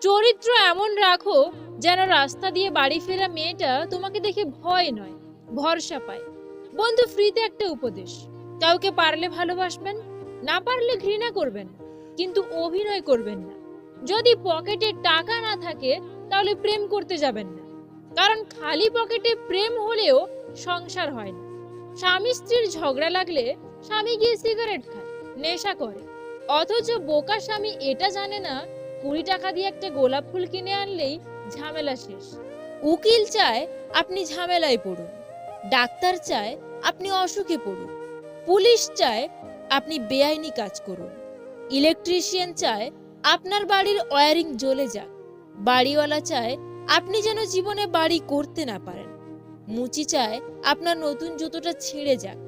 চরিত্র এমন রাখো যেন রাস্তা দিয়ে বাড়ি ফেরা মেয়েটা তোমাকে দেখে ভয় নয়, ভরসা পায়। বন্ধু, ফ্রিতে একটা উপদেশ। কাউকে পারলে ভালোবাসবেন, না পারলে ঘৃণা করবেন কিন্তু অভিনয় করবেন না। যদি পকেটে টাকা না থাকে, তাহলে প্রেম করতে যাবেন না। কারণ খালি পকেটে প্রেম হলেও সংসার হয় না। স্বামী স্ত্রীর ঝগড়া লাগলে স্বামী গিয়ে সিগারেট খায়, নেশা করে। অথচ বোকা স্বামী এটা জানে না কুড়ি টাকা দিয়ে একটা গোলাপ ফুল কিনে আনলেই ঝামেলা শেষ। উকিল চায় আপনি ঝামেলায় পড়ুন, ডাক্তার চায় আপনি অসুখে পড়ুন, পুলিশ চায় আপনি বেআইনি কাজ করুন, ইলেকট্রিশিয়ান চায় আপনার বাড়ির ওয়ারিং জ্বলে যাক, বাড়িওয়ালা চায় আপনি যেন জীবনে বাড়ি করতে না পারেন, মুচি চায় আপনার নতুন জুতোটা ছিঁড়ে যাক,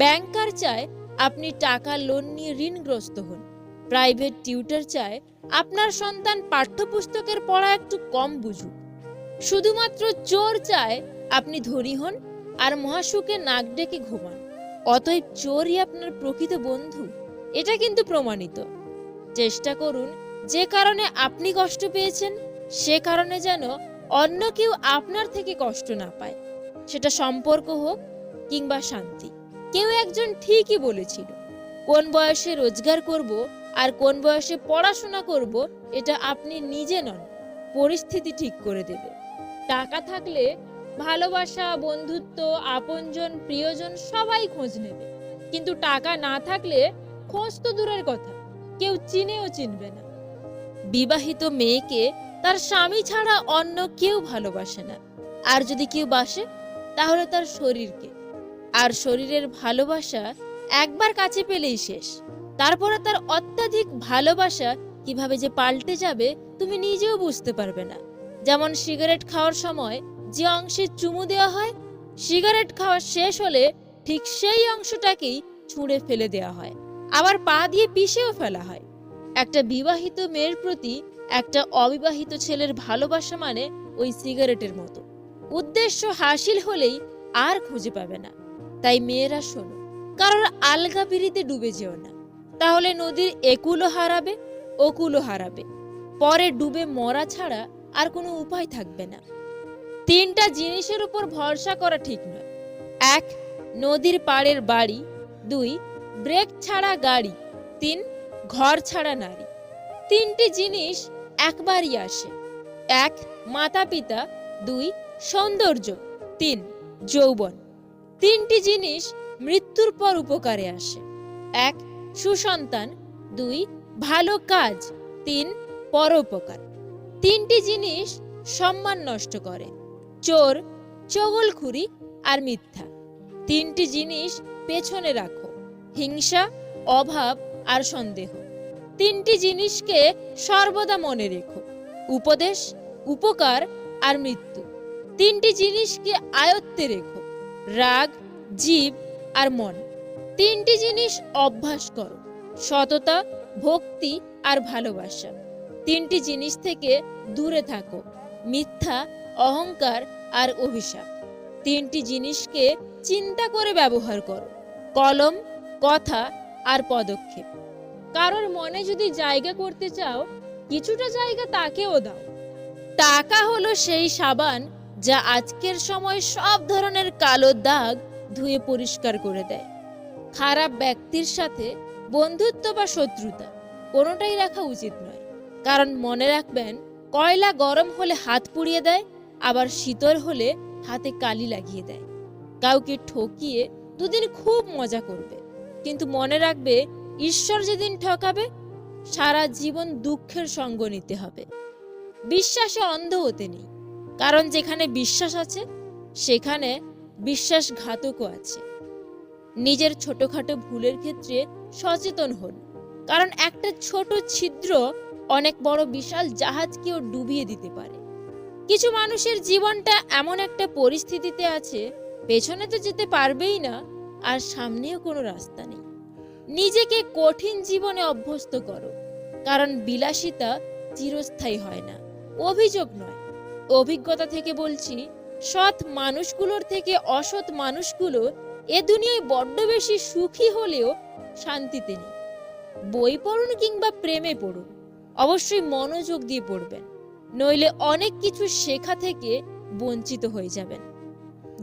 ব্যাংকার চায় আপনি টাকা লোন নিয়ে ঋণগ্রস্ত হন প্রাইভেট টিউটর চায়, আপনার সন্তান পাঠ্যপুস্তকের পড়া একটু কম বুঝুক। শুধুমাত্র চোর চায়, আপনি ধনী হন আর মহাসুখে নাক ডেকে ঘুমান। অতএব চোরই আপনার প্রকৃত বন্ধু, এটা কিন্তু প্রমাণিত। চেষ্টা করুন, যে কারণে আপনি কষ্ট পেয়েছেন, সে কারণে যেন অন্য কেউ আপনার থেকে কষ্ট না পায়। সেটা সম্পর্ক হোক কিংবা শান্তি। কেউ একজন ঠিকই বলেছিল, কোন বয়সে রোজগার করব আর কোন বয়সে পড়াশোনা করব, এটা আপনি নিজে নন, পরিস্থিতি ঠিক করে দেবে। টাকা থাকলে ভালোবাসা, বন্ধুত্ব, আপনজন, প্রিয়জন সবাই খোঁজ নেবে। কিন্তু টাকা না থাকলে খোঁজ তো দূরের কথা, কেউ চিনেও চিনবে না। বিবাহিত মেয়েকে তার স্বামী ছাড়া অন্য কেউ ভালোবাসে না। আর যদি কেউ বাসে, তাহলে তার শরীরকে। আর শরীরের ভালোবাসা একবার কাছে পেলেই শেষ। তারপরে তার অত্যাধিক ভালোবাসা কীভাবে যে পাল্টে যাবে তুমি নিজেও বুঝতে পারবে না। যেমন সিগারেট খাওয়ার সময় যে অংশে চুমু দেওয়া হয়, সিগারেট খাওয়া শেষ হলে ঠিক সেই অংশটাকেই ছুঁড়ে ফেলে দেওয়া হয়, আবার পা দিয়ে পিষেও ফেলা হয়। একটা বিবাহিত মেয়ের প্রতি একটা অবিবাহিত ছেলের ভালোবাসা মানে ওই সিগারেটের মতো। উদ্দেশ্য হাসিল হলেই আর খুঁজে পাবে না। তাই মেয়েরা শোনো, কারোর আলগা পিড়িতে ডুবে যেও না। তাহলে নদীর একুলও হারাবে ওকুলও হারাবে। পরে ডুবে মরা ছাড়া আর কোনো উপায় থাকবে না। তিনটা জিনিসের উপর ভরসা করা ঠিক নয়। এক, নদীর পাড়ের বাড়ি। দুই, ব্রেক ছাড়া গাড়ি। তিন, ঘর ছাড়া নারী। তিনটি জিনিস একবারই আসে। এক মাতা পিতা দুই, সৌন্দর্য। তিন, যৌবন। তিনটি জিনিস মৃত্যুর পর উপকারে আসে। এক সুসন্তান, দুই, ভালো কাজ, তিন, পরোপকার। তিনটি জিনিস সম্মান নষ্ট করে, চোর, চগলখুরি আর মিথ্যা। তিনটি জিনিস পেছনে রাখো, হিংসা, অভাব আর সন্দেহ। তিনটি জিনিসকে সর্বদা মনে রেখো, উপদেশ, উপকার আর মৃত্যু। তিনটি জিনিসকে আয়ত্তে রেখো, রাগ জীব আর মন। তিনটি জিনিস অভ্যাস করো, সততা, ভক্তি আর ভালোবাসা। তিনটি জিনিস থেকে দূরে থাকো, মিথ্যা, অহংকার আর অভিশাপ। তিনটি জিনিসকে চিন্তা করে ব্যবহার করো, কলম, কথা আর পদক্ষেপ। কারোর মনে যদি জায়গা করতে চাও, কিছুটা জায়গা তাকেও দাও। টাকা হলো সেই সাবান যা আজকের সময় সব ধরনের কালো দাগ ধুয়ে পরিষ্কার করে দেয়। খারাপ ব্যক্তির সাথে বন্ধুত্ব বা শত্রুতা, কোনোটাই রাখা উচিত নয়। কারণ মনে রাখবেন, কয়লা গরম হলে হাত পুড়িয়ে দেয়, আবার শীতল হলে হাতে কালি লাগিয়ে দেয়। কাউকে ঠকিয়ে দুদিন খুব মজা করবে। কিন্তু মনে রাখবে, ঈশ্বর যেদিন ঠকাবে, সারা জীবন দুঃখের সঙ্গ নিতে হবে। বিশ্বাসে অন্ধ হতে নেই। কারণ যেখানে বিশ্বাস আছে, সেখানে বিশ্বাসঘাতকও আছে। নিজের ছোটখাটো ভুলের ক্ষেত্রে সচেতন হন। কারণ একটা ছোট ছিদ্র অনেক বড় বিশাল জাহাজকেও ডুবিয়ে দিতে পারে। কিছু মানুষের জীবনটা এমন একটা পরিস্থিতিতে আছে, পেছনে তো যেতে পারবেই না, আর সামনেও কোনো রাস্তা নেই। নিজেকে কঠিন জীবনে অভ্যস্ত করো, কারণ বিলাসিতা চিরস্থায়ী হয় না, অভিযোগ নয়। অভিজ্ঞতা থেকে বলছি, সৎ মানুষগুলোর থেকে অসৎ মানুষগুলো এ দুনিয়ায় বড্ড বেশি সুখী হলেও শান্তিতে নেই। বই পড়ুন কিংবা প্রেমে পড়ুন, অবশ্যই মনোযোগ দিয়ে পড়বেন, নইলে অনেক কিছু শেখা থেকে বঞ্চিত হয়ে যাবেন।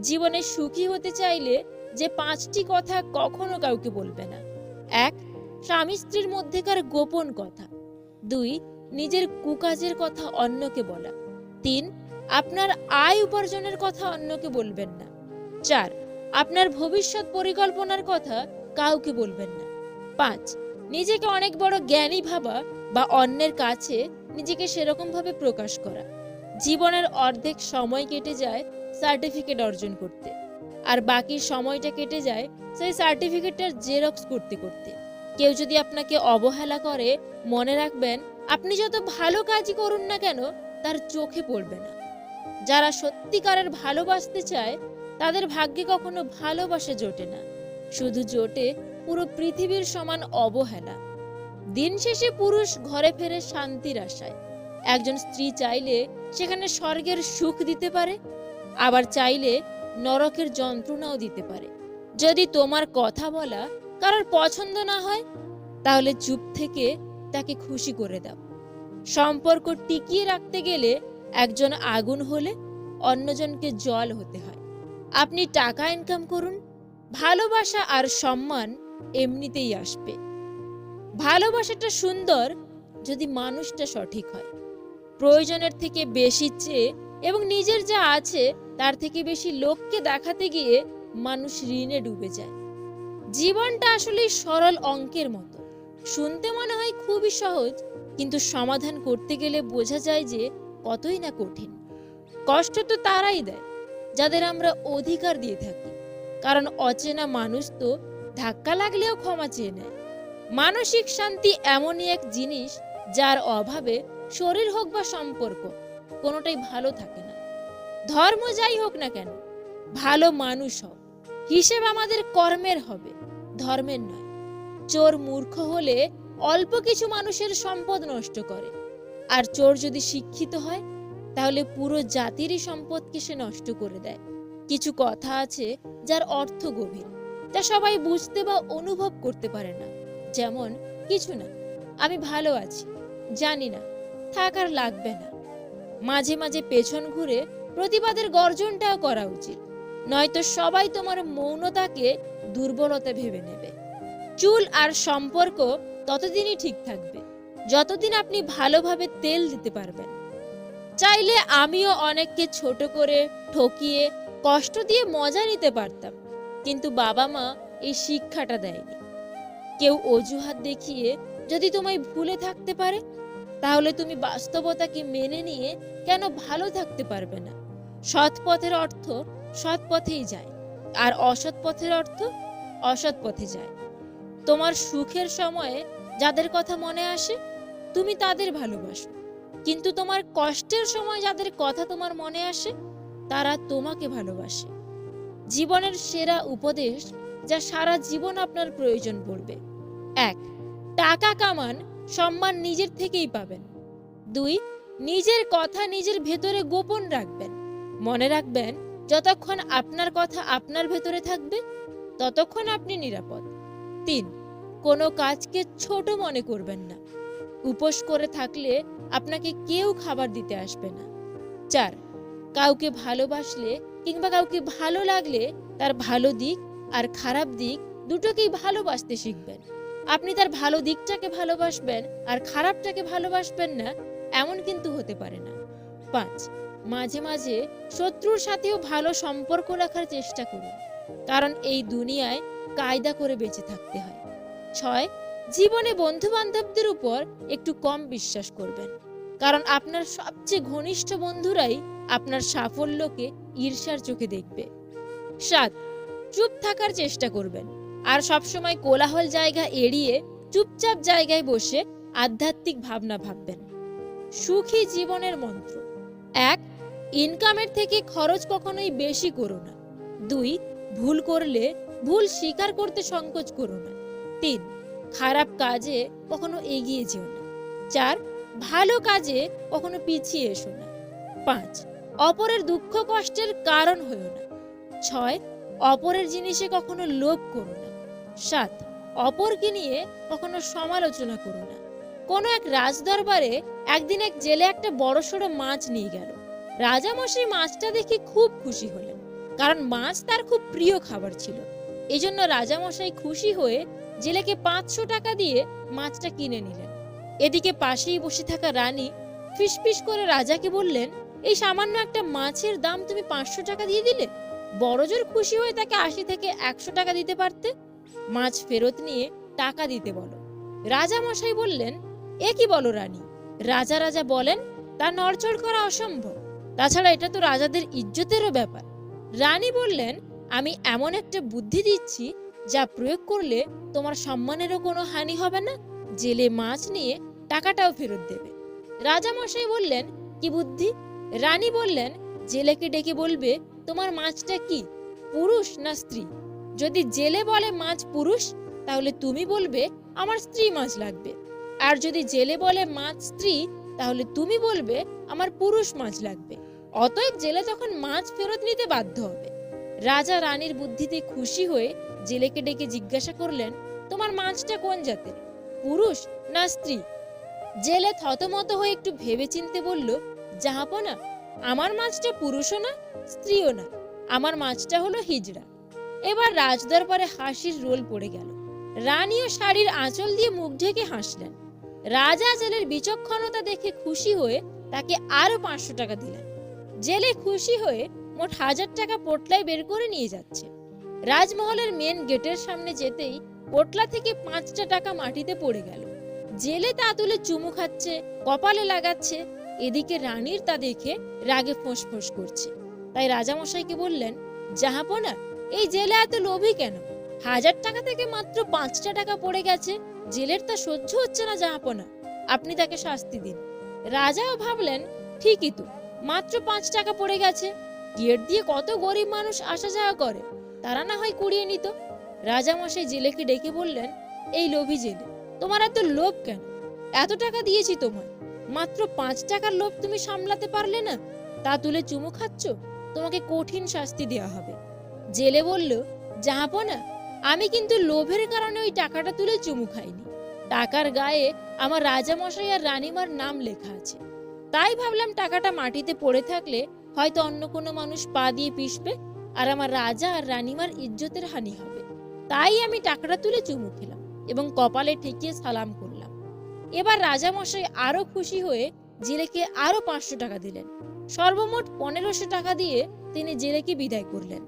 জীবনে সুখী হতে চাইলে যে পাঁচটি কথা কখনো কাউকে বলবে না। এক, স্বামী স্ত্রীর মধ্যেকার গোপন কথা। দুই, নিজের কুকাজের কথা অন্যকে বলা। তিন, আপনার আয় উপার্জনের কথা অন্যকে বলবেন না। চার আপনার ভবিষ্যৎ পরিকল্পনার কথা কাউকে বলবেন না। পাঁচ, নিজেকে অনেক বড় জ্ঞানী ভাবা বা অন্যের কাছে নিজেকে সেরকম ভাবে প্রকাশ করা। জীবনের অর্ধেক সময় কেটে যায় সার্টিফিকেট অর্জন করতে, আর বাকি সময়টা কেটে যায় সেই সার্টিফিকেটটার জেরক্স করতে করতে। কেউ যদি আপনাকে অবহেলা করে, মনে রাখবেন আপনি যত ভালো কাজই করুন না কেন, তার চোখে পড়বে না। যারা সত্যিকারের ভালোবাসতে চায় তাদের ভাগ্যে কখনো ভালোবাসা জোটে না। শুধু জোটে পুরো পৃথিবীর সমান অবহেলা। দিন শেষে পুরুষ ঘরে ফেরে শান্তির আশায়। একজন স্ত্রী চাইলে সেখানে স্বর্গের সুখ দিতে পারে, আবার চাইলে নরকের যন্ত্রণাও দিতে পারে। যদি তোমার কথা বলা কারোর পছন্দ না হয়, তাহলে চুপ থেকে তাকে খুশি করে দাও। সম্পর্ক টিকিয়ে রাখতে গেলে একজন আগুন হলে অন্যজনকে জল হতে হয়। আপনি টাকা ইনকাম করুন, ভালোবাসা আর সম্মান এমনিতেই আসবে। ভালোবাসাটা সুন্দর যদি মানুষটা সঠিক হয়। প্রয়োজনের থেকে বেশি চেয়ে এবং নিজের যা আছে তার থেকে বেশি লোককে দেখাতে গিয়ে মানুষ ঋণে ডুবে যায়। জীবনটা আসলে সরল অঙ্কের মতো। শুনতে মনে হয় খুবই সহজ, কিন্তু সমাধান করতে গেলে বোঝা যায় যে কতই না কঠিন। কষ্ট তো তারাই দেয়। যাদের আমরা অধিকার দিয়ে থাকি। কারণ অচেনা মানুষ তো ধাক্কা লাগলেও ক্ষমা চেয়ে নেয়। মানসিক শান্তি এমনই এক জিনিস যার অভাবে শরীর হোক বা সম্পর্ক, কোনোটাই ভালো থাকে না। ধর্ম যাই হোক না কেন, ভালো মানুষ হোক হিসেব আমাদের কর্মের হবে, ধর্মের নয়। চোর মূর্খ হলে অল্প কিছু মানুষের সম্পদ নষ্ট করে। আর চোর যদি শিক্ষিত হয় তাহলে পুরো জাতিরই সম্পদকে সে নষ্ট করে দেয়? কিছু কথা আছে যার অর্থ গভীর, যা সবাই বুঝতে বা অনুভব করতে পারে না। যেমন, কিছু না, আমি ভালো আছি, জানি না থাকার লাগবে না। মাঝে মাঝে পেছন ঘুরে প্রতিবাদের গর্জনটাও করা উচিত, নয়তো সবাই তোমার মৌনতাকে, দুর্বলতা ভেবে নেবে। চুল আর সম্পর্ক ততদিনই ঠিক থাকবে, যতদিন আপনি ভালোভাবে তেল দিতে পারবেন। চাইলে আমিও অনেককে ছোট করে ঠকিয়ে কষ্ট দিয়ে মজা নিতে পারতাম। কিন্তু বাবা মা এই শিক্ষাটা দেয়নি। কেউ অজুহাত দেখিয়ে যদি তোমায় ভুলে থাকতে পারে, তাহলে তুমি বাস্তবতাকে মেনে নিয়ে কেন ভালো থাকতে পারবে না? সৎ পথের অর্থ সৎ পথেই যায়, আর অসৎ পথের অর্থ অসৎ পথে যায়। তোমার সুখের সময়ে যাদের কথা মনে আসে, তুমি তাদের ভালোবাসো। কিন্তু তোমার কষ্টের সময় যাদের কথা তোমার মনে আসে, তারা তোমাকে ভালোবাসে। জীবনের সেরা উপদেশ যা সারা জীবন আপনার প্রয়োজন পড়বে। এক, টাকা কামান, সম্মান নিজের থেকেই পাবেন। দুই, নিজের কথা নিজের ভেতরে গোপন রাখবেন। মনে রাখবেন, যতক্ষণ আপনার কথা আপনার ভেতরে থাকবে, ততক্ষণ আপনি নিরাপদ। তিন, কোনো কাজকে ছোট মনে করবেন না। উপোস করে থাকলে আপনাকে কেউ খাবার দিতে আসবে না। চার, কাউকে ভালোবাসলে কিংবা কাউকে ভালো লাগলে তার ভালো দিক আর খারাপ দিক দুটোকেই ভালোবাসতে শিখবেন। আপনি তার ভালো দিকটাকে ভালোবাসবেন আর খারাপটাকে ভালোবাসবেন না, এমন কিন্তু হতে পারে না। পাঁচ, মাঝে মাঝে শত্রুর সাথেও ভালো সম্পর্ক রাখার চেষ্টা করুন, কারণ এই দুনিয়ায় কায়দা করে বেঁচে থাকতে হয়। ছয় জীবনে বন্ধু বান্ধবদের উপর একটু কম বিশ্বাস করবেন। কারণ আপনার সবচেয়ে ঘনিষ্ঠ বন্ধুরাই আপনার সাফল্যকে ঈর্ষার চোখে দেখবে। সাত, চুপ থাকার চেষ্টা করবেন। আর সবসময় কোলাহল জায়গা এড়িয়ে চুপচাপ জায়গায় বসে আধ্যাত্মিক ভাবনা ভাববেন। সুখী জীবনের মন্ত্র। এক, ইনকামের থেকে খরচ কখনোই বেশি করো না। দুই, ভুল করলে ভুল স্বীকার করতে সংকোচ করো না। তিন খারাপ কাজে কখনো এগিয়ে যেও না। চার, ভালো কাজে কখনো পিছিয়ে এসো না। পাঁচ, অপরের দুঃখ কষ্টের কারণ হয়েও না। ছয়, অপরের জিনিসে কখনো লোভ করো না। সাত, অপরকে নিয়ে কখনো সমালোচনা করো না। কোনো এক রাজদরবারে একদিন এক জেলে একটা বড় সড়ো মাছ নিয়ে গেল। রাজামশাই মাছটা দেখে খুব খুশি হলেন, কারণ মাছ তার খুব প্রিয় খাবার ছিল। এই জন্য রাজামশাই খুশি হয়ে জেলেকে পাঁচশো টাকা দিয়ে মাছটা কিনে নিলেন। এদিকে পাশেই বসে থাকা রানী ফিসফিস করে রাজাকে বললেন, এই সামান্য একটা মাছের দাম তুমি পাঁচশো টাকা দিয়ে দিলে? বড়জোর খুশি হয়ে তাকে আশি থেকে একশো টাকা দিতে পারতে? মাছ ফেরত নিয়ে টাকা দিতে বলো। রাজা মশাই বললেন, এ কি বলো রানী? রাজা রাজা বলেন, তা নড়চড় করা অসম্ভব। তাছাড়া এটা তো রাজাদের ইজ্জতেরও ব্যাপার। রানী বললেন, আমি এমন একটা বুদ্ধি দিচ্ছি যা প্রয়োগ করলে তোমার সম্মানেরও কোনো হানি হবে না। জেলে মাছ নিয়ে টাকাটাও ফেরত দেবে। রাজা মশাই বললেন, কি বুদ্ধি? রানী বললেন, জেলেকে ডেকে বলবে, তোমার মাছটা কি, পুরুষ না স্ত্রী? যদি জেলে বলে মাছ পুরুষ, তাহলে তুমি বলবে, আমার স্ত্রী মাছ লাগবে। আর যদি জেলে বলে মাছ স্ত্রী, তাহলে তুমি বলবে, আমার পুরুষ মাছ লাগবে। অতএব জেলে তখন মাছ ফেরত নিতে বাধ্য হবে। রাজা রানীর বুদ্ধিতে খুশি হয়ে জেলেকে ডেকে জিজ্ঞাসা করলেন, তোমার মাছটা কোন জাতের? পুরুষ না স্ত্রী? জেলে থতমত হয়ে একটু ভেবে চিনতে বলল, জাহাপনা, আমার মাছটা পুরুষও না, স্ত্রীও না, আমার মাছটা হলো হিজড়া। এবার রাজদরবারে হাসির রোল পড়ে গেল। রানীও শাড়ির আঁচল দিয়ে মুখ ঢেকে হাসলেন। রাজা জেলের বিচক্ষণতা দেখে খুশি হয়ে তাকে আরও পাঁচশো টাকা দিলেন। জেলে খুশি হয়ে মোট হাজার টাকা পোটলায় বের করে নিয়ে যাচ্ছে। রাজমহলের মেন গেটের সামনে যেতেই পোটলা থেকে পাঁচটা টাকা মাটিতে পড়ে গেল। জেলে তা তুলে চুমু খাচ্ছে, কপালে লাগাচ্ছে, এদিকে রানীর তা দেখে রাগে ফোঁস ফোঁস করছে। তাই রাজামশাইকে বললেন জাহাপনা এই জেলে এত লোভী কেন? হাজার টাকা থেকে মাত্র পাঁচটা টাকা পড়ে গেছে, জেলের তা সহ্য হচ্ছে না জাহাপনা আপনি তাকে শাস্তি দিন। রাজাও ভাবলেন, ঠিকই তো, মাত্র পাঁচ টাকা পড়ে গেছে। গেট দিয়ে কত গরিব মানুষ আসা যাওয়া করে? তারা না হয় কুড়িয়ে নিত। রাজামশাই জেলেকে ডেকে বললেন, এই লোভী জেলে, তোমার এত লোভ কেন? এত টাকা দিয়েছি তোমায়। মাত্র পাঁচ টাকার লোভ তুমি সামলাতে পারলে না? তা তুলে চুমু খাচ্ছ? তোমাকে কঠিন শাস্তি দেওয়া হবে। জেলে বলল জাহাপনা আমি কিন্তু লোভের কারণে ওই টাকাটা তুলে চুমু খাইনি। টাকার গায়ে আমার রাজামশাই আর রানীমার নাম লেখা আছে। তাই ভাবলাম টাকাটা মাটিতে পড়ে থাকলে হয়তো অন্য কোনো মানুষ পা দিয়ে পিষবে আর আমার রাজা আর রানীমার ইজ্জতের হানি হবে। তাই আমি টাকাটা তুলে চুমু খেলাম এবং কপালে ঠেকিয়ে সালাম করলাম। এবার রাজামশাই আরও খুশি হয়ে জেলেকে আরও পাঁচশো টাকা দিলেন। সর্বমোট পনেরোশো টাকা দিয়ে তিনি জেলেকে বিদায় করলেন।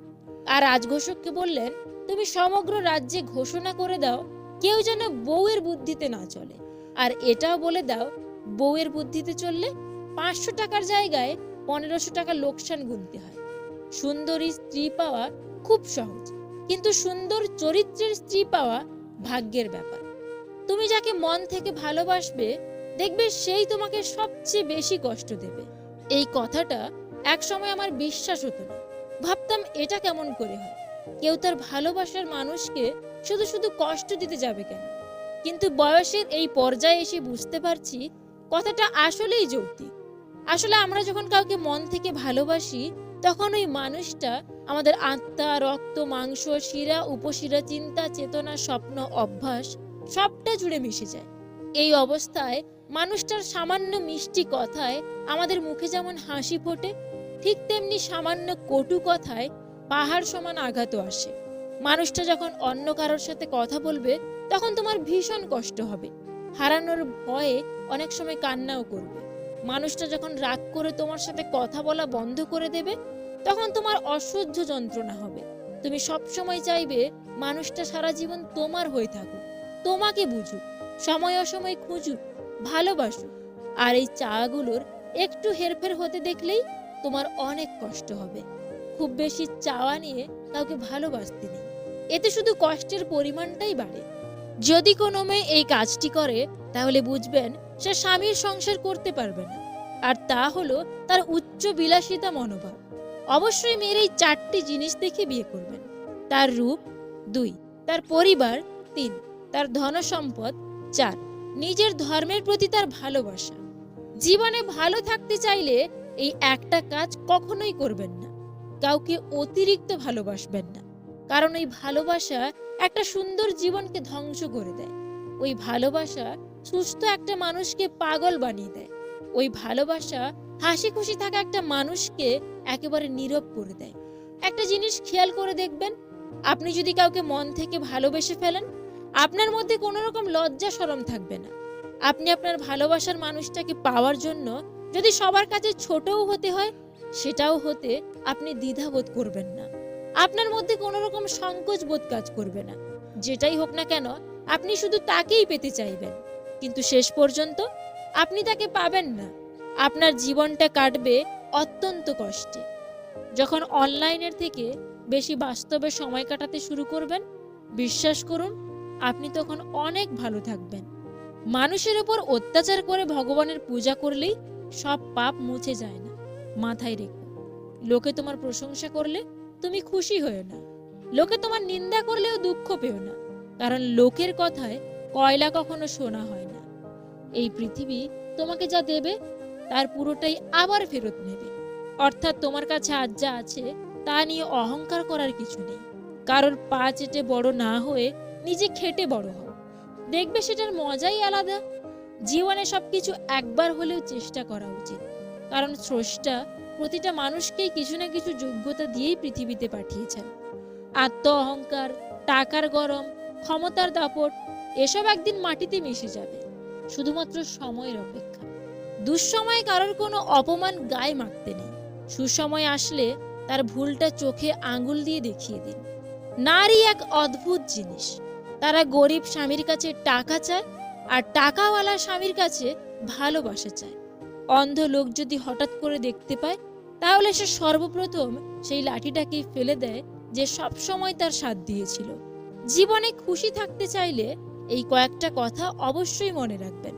আর রাজঘোষককে বললেন, তুমি সমগ্র রাজ্যে ঘোষণা করে দাও, কেউ যেন বউয়ের বুদ্ধিতে না চলে। আর এটাও বলে দাও, বউয়ের বুদ্ধিতে চললে পাঁচশো টাকার জায়গায় পনেরোশো টাকা লোকসান গুনতে হয়। সুন্দরী স্ত্রী পাওয়া খুব সহজ, কিন্তু সুন্দর চরিত্রের স্ত্রী পাওয়া ভাগ্যের ব্যাপার। তুমি যাকে মন থেকে ভালোবাসবে, দেখবে সেই তোমাকে সবচেয়ে বেশি কষ্ট দেবে। এই কথাটা এক সময় আমার বিশ্বাস হতো না। ভাবতাম, এটা কেমন করে হয়? কেউ তার ভালোবাসার মানুষকে শুধু শুধু কষ্ট দিতে যাবে কেন? কিন্তু বয়সের এই পর্যায়ে এসে বুঝতে পারছি, কথাটা আসলেই যৌক্তিক। আসলে আমরা যখন কাউকে মন থেকে ভালোবাসি, তখন ওই মানুষটা আমাদের আত্মা, রক্ত, মাংস, শিরা, উপশিরা, চিন্তা, চেতনা, স্বপ্ন, অভ্যাস, সবটা জুড়ে মিশে যায়। এই অবস্থায় মানুষটার সামান্য মিষ্টি কথায় আমাদের মুখে যেমন হাসি ফোটে, ঠিক তেমনি সামান্য কটু কথায় পাহাড় সমান আঘাতও আসে। মানুষটা যখন অন্য কারোর সাথে কথা বলবে, তখন তোমার ভীষণ কষ্ট হবে। হারানোর ভয়ে অনেক সময় কান্নাও করবে। মানুষটা যখন রাগ করে তোমার সাথে কথা বলা বন্ধ করে দেবে, তখন তোমার অসহ্য যন্ত্রণা হবে। তুমি সব সময় চাইবে মানুষটা সারা জীবন তোমার হয়ে থাকুক, তোমাকে বুঝুক, সময় অসময় খুঁজুক, ভালোবাসুক। আর এই চাগুলোর একটু হেরফের হতে দেখলেই তোমার অনেক কষ্ট হবে। খুব বেশি চাওয়া নিয়ে কাউকে ভালোবাসতে নেই। এতে শুধু কষ্টের পরিমাণটাই বাড়ে। যদি কোনো মেয়ে এই কাজটি করে, তাহলে বুঝবেন সে স্বামীর সংসার করতে পারবে না। আর তা হলো তার উচ্চ বিলাসিতা মনোভাব। অবশ্যই মেয়ের এই চারটি জিনিস দেখে বিয়ে করবেন। তার রূপ, দুই, তার পরিবার, তিন, তার ধনসম্পদ, চার, নিজের ধর্মের প্রতি তার ভালোবাসা। জীবনে ভালো থাকতে চাইলে এই একটা কাজ কখনোই করবেন না। কাউকে অতিরিক্ত ভালোবাসবেন না। কারণ ওই ভালোবাসা একটা সুন্দর জীবনকে ধ্বংস করে দেয়। ওই ভালোবাসা সুস্থ একটা মানুষকে পাগল বানিয়ে দেয়। ওই ভালোবাসা হাসি খুশি থাকা একটা মানুষকে একেবারে নীরব করে দেয়। একটা জিনিস খেয়াল করে দেখবেন, আপনি যদি কাউকে মন থেকে ভালোবেসে ফেলেন, আপনার মধ্যে কোনো রকম লজ্জা সরম থাকবে না। আপনি আপনার ভালোবাসার মানুষটাকে পাওয়ার জন্য যদি সবার কাছে ছোটও হতে হয়, সেটাও হতে আপনি দ্বিধাবোধ করবেন না। আপনার মধ্যে কোনো রকম সংকোচ বোধ কাজ করবে না। যেটাই হোক না কেন, আপনি শুধু তাকেই পেতে চাইবেন। কিন্তু শেষ পর্যন্ত আপনি তাকে পাবেন না। আপনার জীবনটা কাটবে অত্যন্ত কষ্টে। যখন অনলাইনের থেকে বেশি বাস্তবে সময় কাটাতে শুরু করবেন, বিশ্বাস করুন, আপনি তখন অনেক ভালো থাকবেন। মানুষের উপর অত্যাচার করে ভগবানের পূজা করলেই সব পাপ মুছে যায় না। মাথায় রেখো, লোকে তোমার প্রশংসা করলে তুমি খুশি হয়েও না। লোকে তোমার নিন্দা করলেও দুঃখ পেও না। কারণ লোকের কথায় কয়লা কখনো শোনা হয় না। এই পৃথিবী তোমাকে যা দেবে, তার পুরোটাই আবার ফেরত নেবে। অর্থাৎ তোমার কাছে আজ যা আছে, তা নিয়ে অহংকার করার কিছু নেই। কারোর পা চেটে বড় না হয়ে নিজে খেটে বড় হও। দেখবে সেটার মজাই আলাদা। জীবনে সবকিছু একবার হলেও চেষ্টা করা উচিত। কারণ স্রষ্টা প্রতিটা মানুষকেই কিছু না কিছু যোগ্যতা দিয়েই পৃথিবীতে পাঠিয়েছেন। আত্ম অহংকার টাকার গরম, ক্ষমতার দাপট এসব একদিন মাটিতে মিশে যাবে। শুধুমাত্র সময়ের অপেক্ষা। দুঃসময়ে কারোর কোনো অপমান গায়ে মাখতে নেই। সুসময় আসলে তার ভুলটা চোখে আঙুল দিয়ে দেখিয়ে দিন। নারী এক অদ্ভুত জিনিস। তারা গরিব স্বামীর কাছে টাকা চায় আর টাকাওয়ালা স্বামীর কাছে ভালোবাসা চায়। অন্ধ লোক যদি হঠাৎ করে দেখতে পায়, তাহলে সে সর্বপ্রথম সেই লাঠিটাকেই ফেলে দেয় যে সব সময় তার সাথ দিয়েছিল। জীবনে খুশি থাকতে চাইলে এই কয়েকটা কথা অবশ্যই মনে রাখবেন।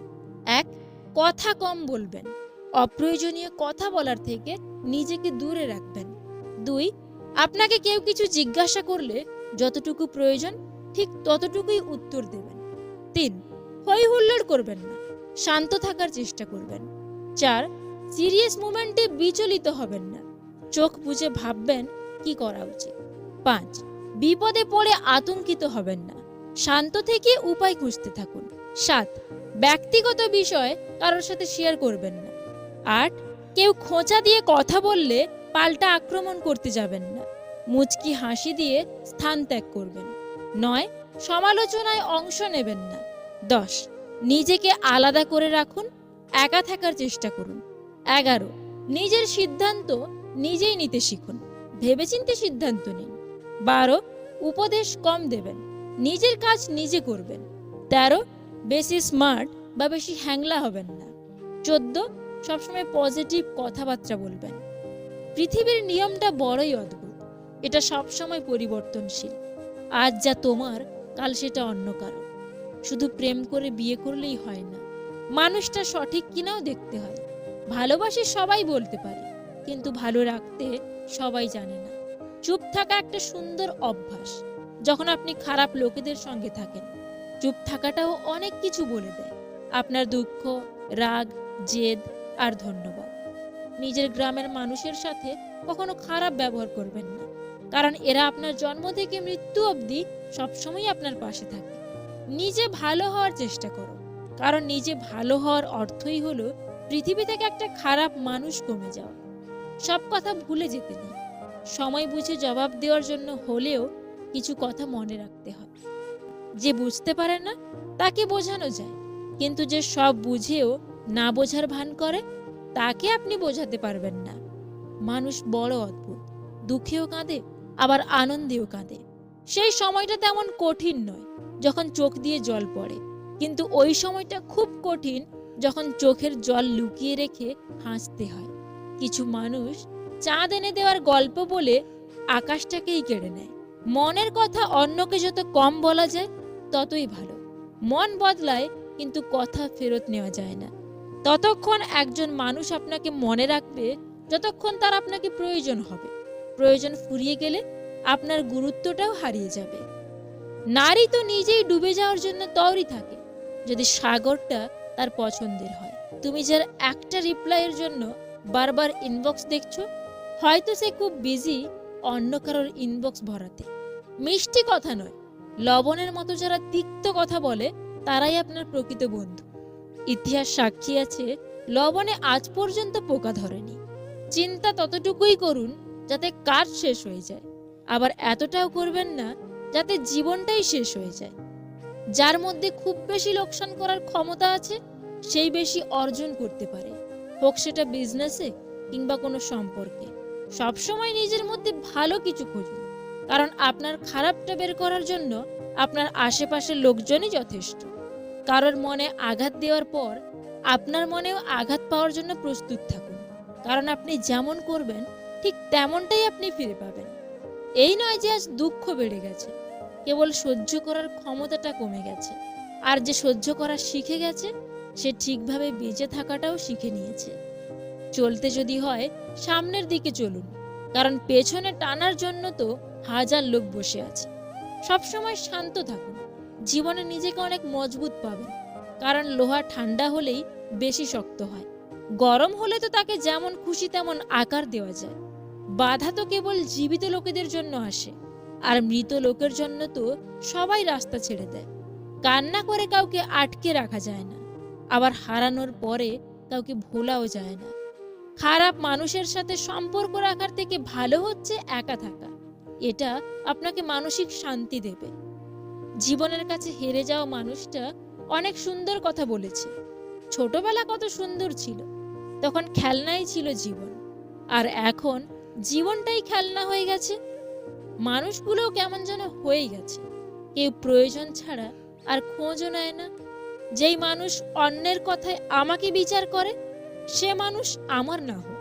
এক, কথা কম বলবেন। অপ্রয়োজনীয় কথা বলার থেকে নিজেকে দূরে রাখবেন। দুই, আপনাকে কেউ কিছু জিজ্ঞাসা করলে যতটুকু প্রয়োজন, ঠিক ততটুকুই উত্তর দেবেন। তিন হই হুল্লোড় করবেন না। শান্ত থাকার চেষ্টা করবেন। চার, সিরিয়াস মুমেন্টে বিচলিত হবেন না। চোখ বুঝে ভাববেন কি করা উচিত। পাঁচ, বিপদে পড়ে আতঙ্কিত হবেন না। শান্ত থেকে উপায় খুঁজতে থাকুন। সাত, ব্যক্তিগত বিষয় কারোর সাথে শেয়ার করবেন না। আট, কেউ খোঁচা দিয়ে কথা বললে পাল্টা আক্রমণ করতে যাবেন না। মুচকি হাসি দিয়ে স্থান ত্যাগ করবেন। নয়, সমালোচনায় অংশ নেবেন না। দশ, নিজেকে আলাদা করে রাখুন, একা থাকার চেষ্টা করুন। এগারো, নিজের সিদ্ধান্ত নিজেই নিতে শিখুন। ভেবেচিন্তে সিদ্ধান্ত নিন। বারো, উপদেশ কম দেবেন। নিজের কাজ নিজে করবেন। তেরো, বেশি স্মার্ট বা বেশি হ্যাংলা হবেন না। চোদ্দ, সবসময় পজিটিভ কথাবার্তা বলবেন। পৃথিবীর নিয়মটা বড়ই অদ্ভুত। এটা সবসময় পরিবর্তনশীল। আজ যা তোমার, কাল সেটা অন্য কারও। শুধু প্রেম করে বিয়ে করলেই হয় না। মানুষটা সঠিক কিনাও দেখতে হয়। ভালোবাসি সবাই বলতে পারে, কিন্তু ভালো রাখতে সবাই জানে না। চুপ থাকা একটা সুন্দর অভ্যাস। যখন আপনি খারাপ লোকেদের সঙ্গে থাকেন, চুপ থাকাটাও অনেক কিছু বলে দেয়। আপনার দুঃখ, রাগ, জেদ আর ধন্যবাদ। নিজের গ্রামের মানুষের সাথে কখনো খারাপ ব্যবহার করবেন না, কারণ এরা আপনার জন্ম থেকে মৃত্যু অবধি সবসময় আপনার পাশে থাকে। নিজে ভালো হওয়ার চেষ্টা করো, কারণ নিজে ভালো হওয়ার অর্থই হলো পৃথিবী থেকে একটা খারাপ মানুষ কমে যাওয়া। সব কথা ভুলে যেতে নেই। সময় বুঝে জবাব দেওয়ার জন্য হলেও কিছু কথা মনে রাখতে হয়। যে বুঝতে পারে না, তাকে বোঝানো যায়। কিন্তু যে সব বুঝেও না বোঝার ভান করে, তাকে আপনি বোঝাতে পারবেন না। মানুষ বড় অদ্ভুত। দুঃখেও কাঁদে, আবার আনন্দেও কাঁদে। সেই সময়টা তেমন কঠিন নয়, যখন চোখ দিয়ে জল পড়ে। কিন্তু ওই সময়টা খুব কঠিন, যখন চোখের জল লুকিয়ে রেখে হাসতে হয়। কিছু মানুষ চাঁদ এনে দেওয়ার গল্প বলে আকাশটাকেই কেড়ে নেয়। মনের কথা অন্যকে যত কম বলা যায়, ততই ভালো। মন বদলায়, কিন্তু কথা ফেরত নেওয়া যায় না। ততক্ষণ একজন মানুষ আপনাকে মনে রাখবে, যতক্ষণ তার আপনাকে প্রয়োজন হবে। প্রয়োজন ফুরিয়ে গেলে আপনার গুরুত্বটাও হারিয়ে যাবে। নারী তো নিজেই ডুবে যাওয়ার জন্য তৈরি থাকে। যদি সাগরটা তার পছন্দের হয়। তুমি যার একটা রিপ্লাইয়ের জন্য বারবার ইনবক্স দেখছ, হয়তো সে খুব বিজি অন্য কারোর ইনবক্স ভরাতে। মিষ্টি কথা নয়। লবণের মতো যারা তিক্ত কথা বলে, তারাই আপনার প্রকৃত বন্ধু। ইতিহাস সাক্ষী আছে, লবণে আজ পর্যন্ত পোকা ধরেনি। চিন্তা ততটুকুই করুন যাতে কাজ শেষ হয়ে যায়। আবার এতটাও করবেন না যাতে জীবনটাই শেষ হয়ে যায়। যার মধ্যে খুব বেশি লোকসান করার ক্ষমতা আছে, সেই বেশি অর্জন করতে পারে। হোক সেটা বিজনেসে কিংবা কোনো সম্পর্কে। সবসময় নিজের মধ্যে ভালো কিছু খুঁজুন। কারণ আপনার খারাপটা বের করার জন্য আপনার আশেপাশের লোকজনই যথেষ্ট। কারোর মনে আঘাত দেওয়ার পর আপনার মনেও আঘাত পাওয়ার জন্য প্রস্তুত থাকুন। কারণ আপনি যেমন করবেন, ঠিক তেমনটাই আপনি ফিরে পাবেন। এই নয় যে আজ দুঃখ বেড়ে গেছে, কেবল সহ্য করার ক্ষমতাটা কমে গেছে। আর যে সহ্য করা শিখে গেছে, সে ঠিকভাবে বেঁচে থাকাটাও শিখে নিয়েছে। চলতে যদি হয়, সামনের দিকে চলুন। কারণ পেছনে টানার জন্য তো হাজার লোক বসে আছে। সবসময় শান্ত থাকুন। জীবনে নিজেকে অনেক মজবুত পাবেন। কারণ লোহা ঠান্ডা হলেই বেশি শক্ত হয়। গরম হলে তো তাকে যেমন খুশি তেমন আকার দেওয়া যায়। বাধা তো কেবল জীবিত লোকেদের জন্য আসে। আর মৃত লোকের জন্য তো সবাই রাস্তা ছেড়ে দেয়। কান্না করে কাউকে আটকে রাখা যায় না। আবার হারানোর পরে কাউকে ভোলাও যায় না। খারাপ মানুষের সাথে সম্পর্ক রাখার থেকে ভালো হচ্ছে একা থাকা। এটা আপনাকে মানসিক শান্তি দেবে। জীবনের কাছে হেরে যাওয়া মানুষটা অনেক সুন্দর কথা বলেছে। ছোটবেলা কত সুন্দর ছিল, তখন খেলনাই ছিল জীবন। আর এখন জীবনটাই খেলনা হয়ে গেছে। মানুষগুলোও কেমন যেন হয়ে গেছে। কেউ প্রয়োজন ছাড়া আর খোঁজও নেয় না। যেই মানুষ অন্যের কথায় আমাকে বিচার করে, সে মানুষ আমার না হোক।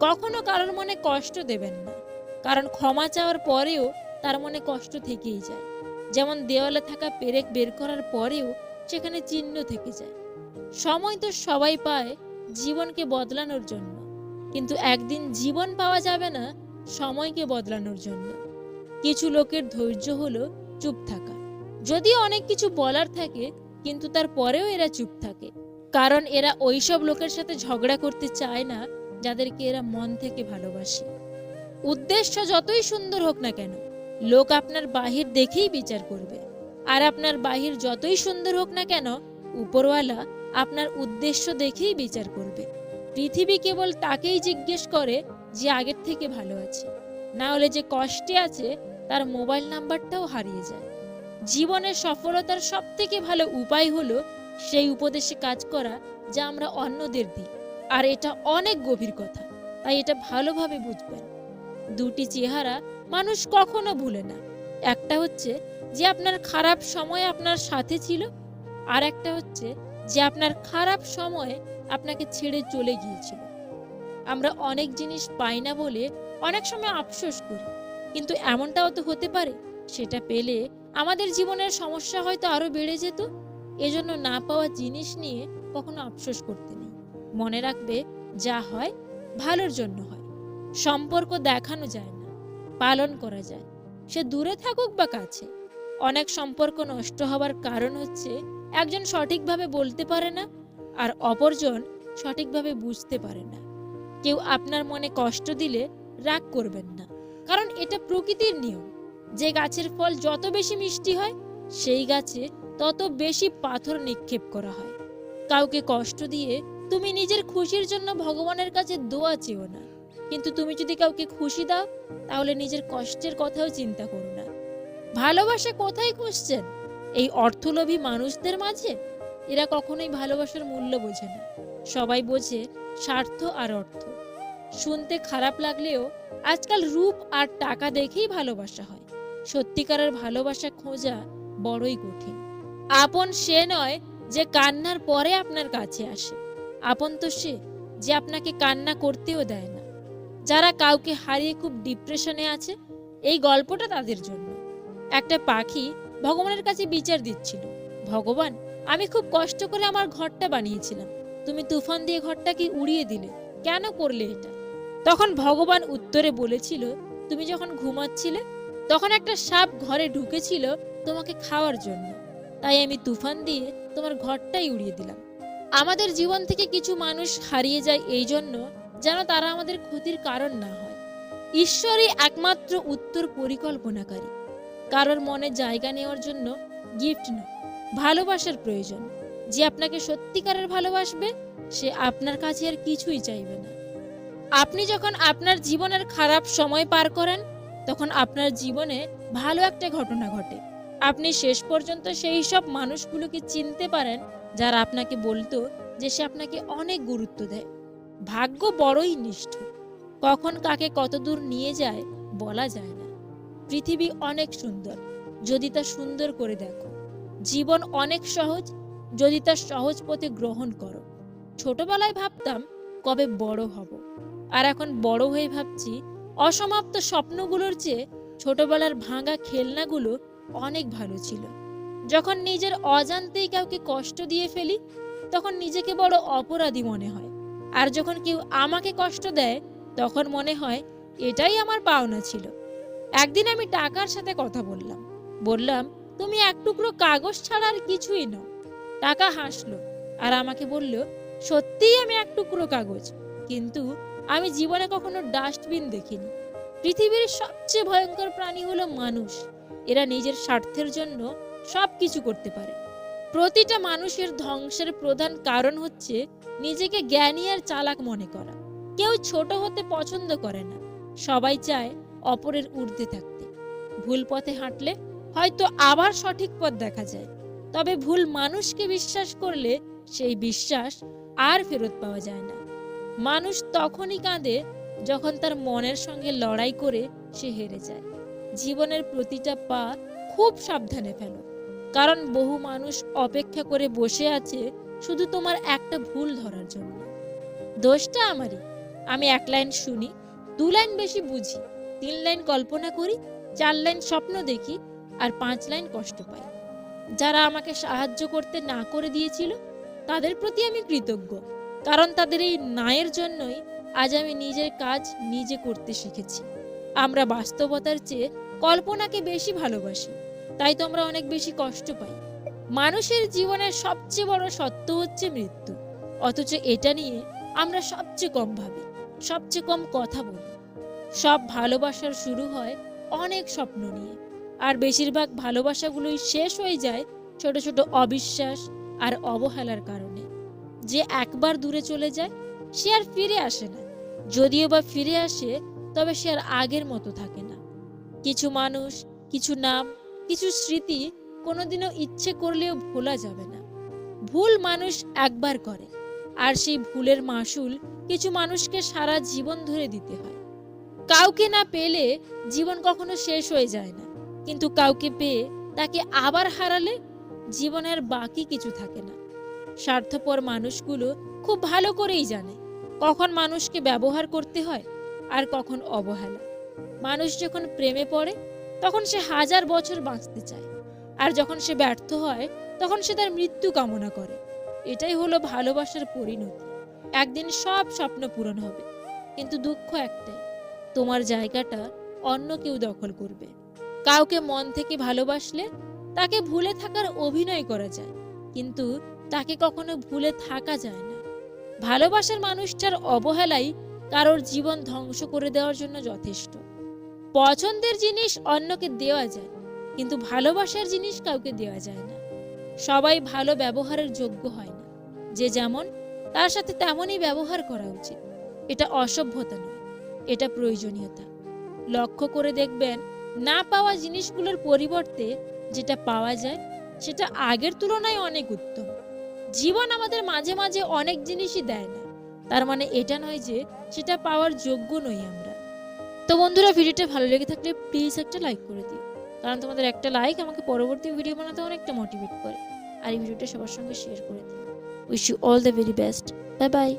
কখনো কারোর মনে কষ্ট দেবেন না। কারণ ক্ষমা চাওয়ার পরেও তার মনে কষ্ট থেকেই যায়। যেমন দেওয়ালে থাকা পেরেক বের করার পরেও সেখানে চিহ্ন থেকে যায়। সময় তো সবাই পায় জীবনকে বদলানোর জন্য। কিন্তু একদিন জীবন পাওয়া যাবে না সময়কে বদলানোর জন্য। কিছু লোকের ধৈর্য হলো চুপ থাকা। যদিও অনেক কিছু বলার থাকে, কিন্তু তার পরেও এরা চুপ থাকে। কারণ এরা ওইসব লোকের সাথে ঝগড়া করতে চায় না, যাদেরকে এরা মন থেকে ভালোবাসে। উদ্দেশ্য যতই সুন্দর হোক না কেন, লোক আপনার বাহির দেখেই বিচার করবে। আর আপনার বাহির যতই সুন্দর হোক না কেন, উপরওয়ালা আপনার উদ্দেশ্য দেখেই বিচার করবে। পৃথিবী কেবল তাকেই জিজ্ঞেস করে যে আগের থেকে ভালো আছে। না হলে যে কষ্টে আছে, তার মোবাইল নাম্বারটাও হারিয়ে যায়। জীবনের সফলতার সব থেকে ভালো উপায় হলো সেই উপদেশে কাজ করা যা আমরা অন্যদের দিই। আর এটা অনেক গভীর কথা, তাই এটা ভালোভাবে বুঝবেন। দুটি চেহারা মানুষ কখনো ভুলে না। একটা হচ্ছে যে আপনার খারাপ সময় আপনার সাথে ছিল, আর একটা হচ্ছে যে আপনার খারাপ সময়ে আপনাকে ছেড়ে চলে গিয়েছিল। আমরা অনেক জিনিস পাই না বলে অনেক সময় আফসোস করি, কিন্তু এমনটাও তো হতে পারে, সেটা পেলে আমাদের জীবনের সমস্যা হয়তো আরও বেড়ে যেত। এজন্য না পাওয়া জিনিস নিয়ে কখনো আফসোস করতে নেই। মনে রাখবে যা হয় ভালোর জন্য হয়। সম্পর্ক দেখানো যায় না, পালন করা যায়। সে দূরে থাকুক বা কাছে, অনেক সম্পর্ক নষ্ট হওয়ার কারণ হচ্ছে একজন সঠিকভাবে বলতে পারে না আর অপরজন সঠিকভাবে বুঝতে পারে না। কেউ আপনার মনে কষ্ট দিলে রাগ করবেন না। কারণ এটা প্রকৃতির নিয়ম। যে গাছের ফল যত বেশি মিষ্টি হয়, সেই গাছে তত বেশি পাথর নিক্ষেপ করা হয়। কাউকে কষ্ট দিয়ে তুমি নিজের খুশির জন্য ভগবানের কাছে দোয়া চেও না। কিন্তু তুমি যদি কাউকে খুশি দাও, তাহলে নিজের কষ্টের কথাও চিন্তা করো না। ভালোবাসা কোথায় খুঁজছেন? এই অর্থলোভী মানুষদের মাঝে? এরা কখনোই ভালোবাসার মূল্য বোঝে না। সবাই বোঝে স্বার্থ আর অর্থ। শুনতে খারাপ লাগলেও আজকাল রূপ আর টাকা দেখেই ভালোবাসা হয়। সত্যিকারের ভালোবাসা খোঁজা বড়ই কঠিন। আপন সে নয় যে কান্নার পরে আপনার কাছে আসে। আপন তো সে যে আপনাকে কান্না করতেও দেয় না। যারা কাউকে হারিয়ে খুব ডিপ্রেশনে আছে, এই গল্পটা তাদের জন্য। একটা পাখি ভগবানের কাছে বিচার দিচ্ছিল, ভগবান, আমি খুব কষ্ট করে আমার ঘরটা বানিয়েছিলাম। তুমি তুফান দিয়ে ঘরটাকে উড়িয়ে দিলে, কেন করলে এটা? তখন ভগবান উত্তরে বলেছিল, তুমি যখন ঘুমাচ্ছিলে, তখন একটা সাপ ঘরে ঢুকেছিল তোমাকে খাওয়ার জন্য। তাই আমি তুফান দিয়ে তোমার ঘরটাই উড়িয়ে দিলাম। আমাদের জীবন থেকে কিছু মানুষ হারিয়ে যায় এই জন্য যেন তারা আমাদের ক্ষতির কারণ না হয়। ঈশ্বরই একমাত্র উত্তর পরিকল্পনাকারী। কারোর মনে জায়গা নেওয়ার জন্য গিফট নয়, ভালোবাসার প্রয়োজন। যে আপনাকে সত্যিকারের ভালোবাসবে, সে আপনার কাছে আর কিছুই চাইবে না। আপনি যখন আপনার জীবনের খারাপ সময় পার করেন, তখন আপনার জীবনে ভালো একটা ঘটনা ঘটে। আপনি শেষ পর্যন্ত সেই সব মানুষগুলোকে চিনতে পারেন, যারা আপনাকে বলতো যে সে আপনাকে অনেক গুরুত্ব দেয়। ভাগ্য বড়ই নিষ্ঠুর। কখন কাকে কত দূর নিয়ে যায় বলা যায় না। পৃথিবী অনেক সুন্দর, যদি তা সুন্দর করে দেখো। জীবন অনেক সহজ, যদি তা সহজ পথে গ্রহণ করো। ছোটবেলায় ভাবতাম, কবে বড় হব। আর এখন বড় হয়ে ভাবছি, অসমাপ্ত স্বপ্নগুলোর চেয়ে ছোটবেলার ভাঙা খেলনাগুলো অনেক ভালো ছিল। যখন নিজের অজান্তেই কাউকে কষ্ট দিয়ে ফেলি, তখন নিজেকে বড় অপরাধী মনে হয়। আর যখন কেউ আমাকে কষ্ট দেয়, তখন মনে হয় এটাই আমার পাওনা ছিল। একদিন আমি টাকার সাথে কথা বললাম। বললাম, তুমি এক টুকরো কাগজ ছাড়া আর কিছুই নও। টাকা হাসলো আর আমাকে বলল, সত্যিই আমি এক টুকরো কাগজ, কিন্তু আমি জীবনে কখনো ডাস্টবিন দেখিনি। পৃথিবীর সবচেয়ে ভয়ঙ্কর প্রাণী হলো মানুষ। এরা নিজের স্বার্থের জন্য সব কিছু করতে পারে। প্রতিটা মানুষের ধ্বংসের প্রধান কারণ হচ্ছে নিজেকে জ্ঞানী আর চালাক মনে করা। কেউ ছোট হতে পছন্দ করে না। সবাই চায় অপরের ঊর্ধ্বে থাকতে। ভুল পথে হাঁটলে হয়তো আবার সঠিক পথ দেখা যায়। তবে ভুল মানুষকে বিশ্বাস করলে সেই বিশ্বাস আর ফেরত পাওয়া যায় না। মানুষ তখনই কাঁদে যখন তার মনের সঙ্গে লড়াই করে সে হেরে যায়। জীবনের প্রতিটা পা খুব সাবধানে ফেলো। কারণ বহু মানুষ অপেক্ষা করে বসে আছে শুধু তোমার একটা ভুল ধরার জন্য। দোষটা আমারই। আমি এক লাইন শুনি, দু লাইন বেশি বুঝি, তিন লাইন কল্পনা করি, চার লাইন স্বপ্ন দেখি আর পাঁচ লাইন কষ্ট পাই। যারা আমাকে সাহায্য করতে না করে দিয়েছিল, তাদের প্রতি আমি কৃতজ্ঞ। কারণ তাদের এই নায়ের জন্যই আজ আমি নিজের কাজ নিজে করতে শিখেছি। আমরা বাস্তবতার চেয়ে কল্পনাকে বেশি ভালোবাসি। তাই তো আমরা অনেক বেশি কষ্ট পাই। মানুষের জীবনের সবচেয়ে বড় সত্য হচ্ছে মৃত্যু। অথচ এটা নিয়ে আমরা সবচেয়ে কম ভাবি, সবচেয়ে কম কথা বলি। সব ভালোবাসার শুরু হয় অনেক স্বপ্ন নিয়ে। আর বেশিরভাগ ভালোবাসাগুলোই শেষ হয়ে যায় ছোট ছোট অবিশ্বাস আর অবহেলার কারণে। যে একবার দূরে চলে যায়, সে আর ফিরে আসে না। যদিও বা ফিরে আসে, তবে সে আর আগের মতো থাকে না। কিছু মানুষ, কিছু নাম কিছু স্মৃতি কোনোদিনও ইচ্ছে করলেও ভোলা যাবে না। ভুল মানুষ একবার করে, আর সেই ভুলের মাসুল কিছু মানুষকে সারা জীবন ধরে দিতে হয়। কাউকে না পেলে জীবন কখনো শেষ হয়ে যায় না, কিন্তু কাউকে পেয়ে তাকে আবার হারালে জীবনের বাকি কিছু থাকে না। স্বার্থপর মানুষগুলো খুব ভালো করেই জানে কখন মানুষকে ব্যবহার করতে হয় আর কখন অবহেলা। মানুষ যখন প্রেমে পড়ে তখন সে হাজার বছর বাঁচতে চায়। আর যখন সে ব্যর্থ হয়, তখন সে তার মৃত্যু কামনা করে। এটাই হলো ভালোবাসার পরিণতি। একদিন সব স্বপ্ন পূরণ হবে। কিন্তু দুঃখ একটাই, তোমার জায়গাটা অন্য কেউ দখল করবে। কাউকে মন থেকে ভালোবাসলে তাকে ভুলে থাকার অভিনয় করা যায়, কিন্তু তাকে কখনো ভুলে থাকা যায় না। ভালোবাসার মানুষটার অবহেলাই কারোর জীবন ধ্বংস করে দেওয়ার জন্য যথেষ্ট। পছন্দের জিনিস অন্যকে দেওয়া যায়, কিন্তু ভালোবাসার জিনিস কাউকে দেওয়া যায় না। সবাই ভালো ব্যবহারের যোগ্য হয় না। যে যেমন, তার সাথে তেমনই ব্যবহার করা উচিত। এটা অসভ্যতা নয়, এটা প্রয়োজনীয়তা। লক্ষ্য করে দেখবেন, না পাওয়া জিনিসগুলোর পরিবর্তে যেটা পাওয়া যায়, সেটা আগের তুলনায় অনেক উত্তম। জীবন আমাদের মাঝে মাঝে অনেক জিনিসই দেয় না। তার মানে এটা নয় যে, সেটা পাওয়ার যোগ্য নই আমরা। তো বন্ধুরা, ভিডিওটা ভালো লেগে থাকলে প্লিজ একটা লাইক করে দিও। কারণ তোমাদের একটা লাইক আমাকে পরবর্তী ভিডিও বানাতে অনেকটা মোটিভেট করে। আর এই ভিডিওটা সবার সঙ্গে শেয়ার করে দিও। Wish you all the very best bye bye